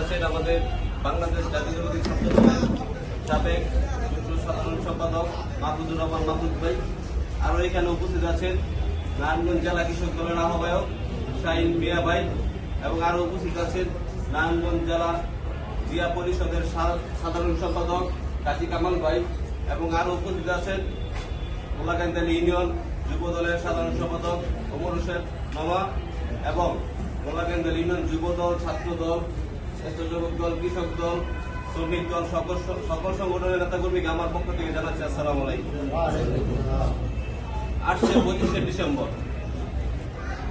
আছেন আমাদের বাংলাদেশ জাতীয়তাবাদী ছাত্র সাবেক সাধারণ সম্পাদক মাহমুদুর রহমান মাহমুদ ভাই। আরও এখানে উপস্থিত আছেন নারায়ণগঞ্জ জেলা কৃষক দলের আহ্বায়ক শাহিন মিয়া ভাই এবং আরও উপস্থিত আছেন নারায়ণগঞ্জ জেলা জিয়া পরিষদের সাধারণ সম্পাদক কাজী কামাল ভাই এবং আরও উপস্থিত আছেন গোলাকান্দালি ইউনিয়ন যুব দলের সাধারণ সম্পাদক ওমর হোসেন মামা এবং গোলাকান্দালি ইউনিয়ন যুব দল ছাত্র দল স্বেচ্ছাসেবক দল, কৃষক দল, শ্রমিক দল, সকল সকল সংগঠনের নেতাকর্মীকে আমার পক্ষ থেকে জানাচ্ছি আসসালাম আলাইকুম। আসছে পঁচিশে ডিসেম্বর,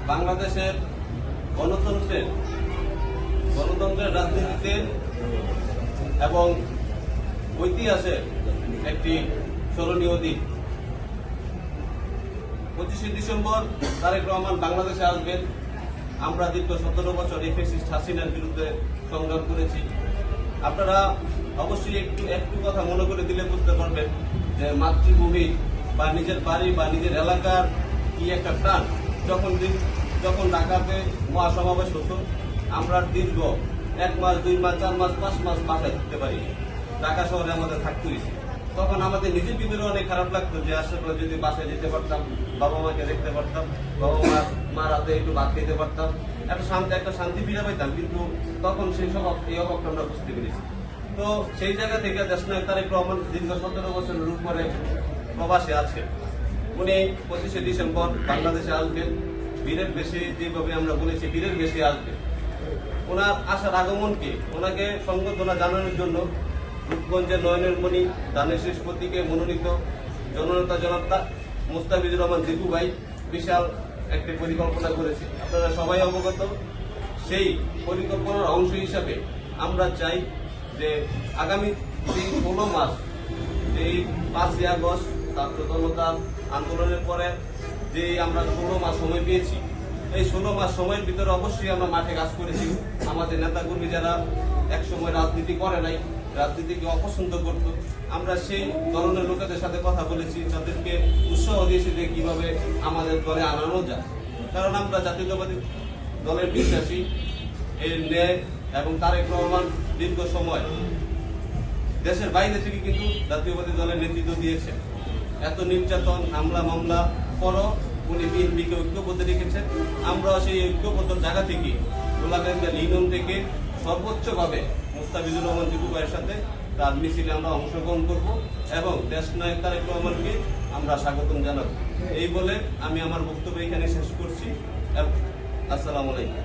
বাংলাদেশের গণতন্ত্রের গণতন্ত্রের রাজনীতিতে এবং ঐতিহাসের একটি স্মরণীয় দিন। পঁচিশে ডিসেম্বর, তারেক রহমান বাংলাদেশে আসবেন। আমরা দীর্ঘ সতেরো বছর এই ফেসিস্ট হাসিনার বিরুদ্ধে সংগ্রাম করেছি। আপনারা অবশ্যই একটু একটু কথা মনে করে দিলে বুঝতে পারবেন যে মাতৃভূমি বা নিজের বাড়ি বা নিজের এলাকার কি একটা প্রাণ যখন দিন, যখন ঢাকাতে মহাসমাবেশ হতো, আমরা দীর্ঘ এক মাস, দুই মাস, চার মাস, পাঁচ মাস বাসায় থাকতে পারি ঢাকা শহরে আমাদের থাকতে হয়েছে। তখন আমাদের নিজের ভিতরে অনেক খারাপ লাগতো যে, আসলে যদি বাসায় যেতে পারতাম, বাবা মাকে দেখতে পারতাম, বাবা মা, মার হাতে একটু ভাত খেতে পারতাম, একটা শান্তি একটা শান্তি ফিরে পাইতাম। কিন্তু তখন সেই সব এই অভাবটা আমরা বুঝতে পেরেছি। তো সেই জায়গা থেকে দেশ দেশনায়ক তারেক রহমান দীর্ঘ সতেরো বছরের উপরে প্রবাসে আছে উনি পঁচিশে ডিসেম্বর বাংলাদেশে আসবেন। বীরের বেশি যেভাবে আমরা বলেছি, বীরের বেশি আসবে ওনার আসার আগমনকে ওনাকে সংবর্ধনা জানানোর জন্য রূপগঞ্জের নয়নের মণি দানের শেষ প্রতীকে মনোনীত জননেতা জনতা মুস্তাফিজুর রহমান জিতু ভাই বিশাল একটি পরিকল্পনা করেছে। আপনারা সবাই অবগত, সেই পরিকল্পনার অংশ হিসাবে আমরা চাই যে আগামী তিন, ষোলো মাস, এই পাঁচই আগস্ট ছাত্র আন্দোলনের পরে যে আমরা ষোলো মাস সময় পেয়েছি, এই ষোলো মাস সময়ের ভিতরে অবশ্যই আমরা মাঠে কাজ করেছি। আমাদের নেতাকর্মী যারা একসময় রাজনীতি করে নাই রাজনীতিকে অপছন্দ করত। আমরা সেই ধরনের লোকেদের সাথে কথা বলেছি, তাদেরকে উৎসাহ দিয়েছি যে কীভাবে আমাদের দলে আনানো যায়। কারণ আমরা জাতীয়তাবাদী দলের বিশ্বাসী, এর ন্যায় এবং তারেক রহমান দীর্ঘ সময় দেশের বাইরে থেকে কিন্তু জাতীয়বাদী দলের নেতৃত্ব দিয়েছে এত নির্যাতন, হামলা, মামলা পরও উনি বিএনপিকে ঐক্যবদ্ধ রেখেছেন। আমরা সেই ঐক্যবদ্ধ জায়গা থেকে গোলাগঞ্জ ইউনিয়ন থেকে সর্বোচ্চভাবে মুস্তাফিজুর রহমান জিবু ভাইয়ের সাথে তার মিছিলে আমরা অংশগ্রহণ করব এবং দেশ নায়ক তারেক রহমানকে আমরা স্বাগতম জানাব। এই বলে আমি আমার বক্তব্য এখানে শেষ করছি। আসসালামু আলাইকুম।